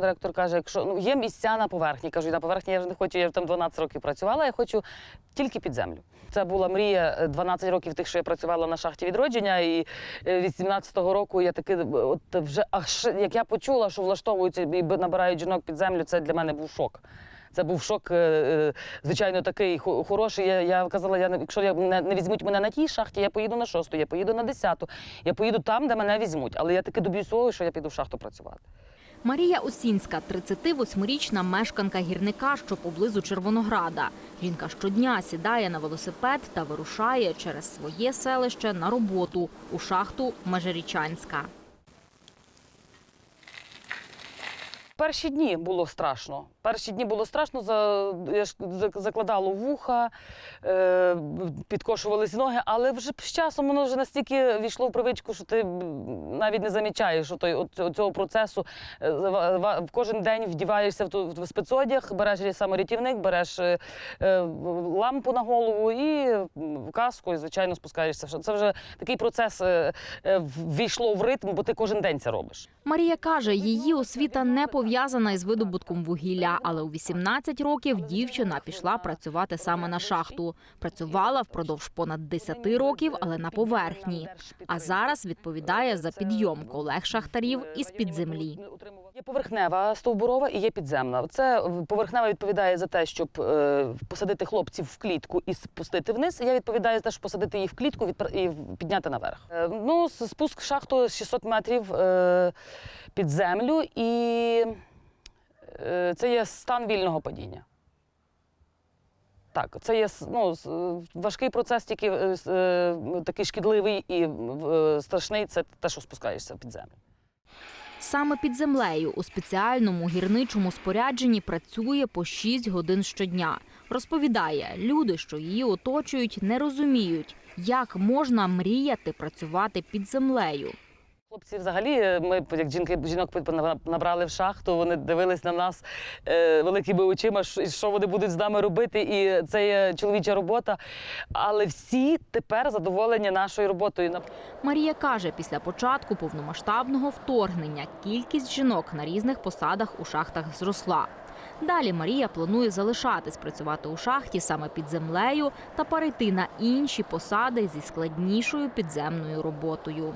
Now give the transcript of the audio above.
Директор каже, якщо ну є місця на поверхні, кажу, на поверхні я вже не хочу, я вже там 12 років працювала, я хочу тільки під землю. Це була мрія е, 12 років тих, що я працювала на шахті відродження. І е, від 17-го року я таки, е, от вже аж як я почула, що влаштовуються і набирають жінок під землю, це для мене був шок. Це був шок, е, е, звичайно, такий хороший. Я, я казала, я якщо я не, не візьмуть мене на тій шахті, я поїду на шосту, я поїду на десяту, я поїду там, де мене візьмуть. Але я таки доб'юсь того, що я піду в шахту працювати. Марія Осінська, 38-річна мешканка гірника, що поблизу Червонограда. Жінка щодня сідає на велосипед та вирушає через своє селище на роботу у шахту Межирічанська. Перші дні було страшно. Перші дні було страшно, я закладало вуха, е, підкошувались ноги, але вже з часом воно вже настільки війшло в привичку, що ти навіть не замічаєш от, цього процесу. Е, ва- Кожен день вдіваєшся в, в спецодяг, береш саморятівник, береш е, лампу на голову і в каску, і, звичайно, спускаєшся. Це вже такий процес ввійшло в ритм, бо ти кожен день це робиш. Марія каже, її освіта не пов'язана із видобутком вугілля, але у 18 років дівчина пішла працювати саме на шахту. Працювала впродовж понад 10 років, але на поверхні. А зараз відповідає за підйом колег шахтарів із під землі. Є поверхнева стовбурова і є підземна. Це поверхнева відповідає за те, щоб е, посадити хлопців в клітку і спустити вниз. Я відповідаю за те, щоб посадити їх в клітку і підняти наверх. Е, ну, спуск в шахту 600 метрів е, під землю, і е, це є стан вільного падіння. Так, це є ну, важкий процес, тільки е, е, такий шкідливий і страшний це те, що спускаєшся під землю. Саме під землею у спеціальному гірничому спорядженні працює по 6 годин щодня. Розповідає, люди, що її оточують, не розуміють, як можна мріяти працювати під землею. Хлопці, взагалі, ми як жінки жінок набрали в шахту, вони дивились на нас е, великими очима, що, вони будуть з нами робити, і це є чоловіча робота. Але всі тепер задоволені нашою роботою. Марія каже, після початку повномасштабного вторгнення кількість жінок на різних посадах у шахтах зросла. Далі Марія планує залишатись працювати у шахті саме під землею та перейти на інші посади зі складнішою підземною роботою.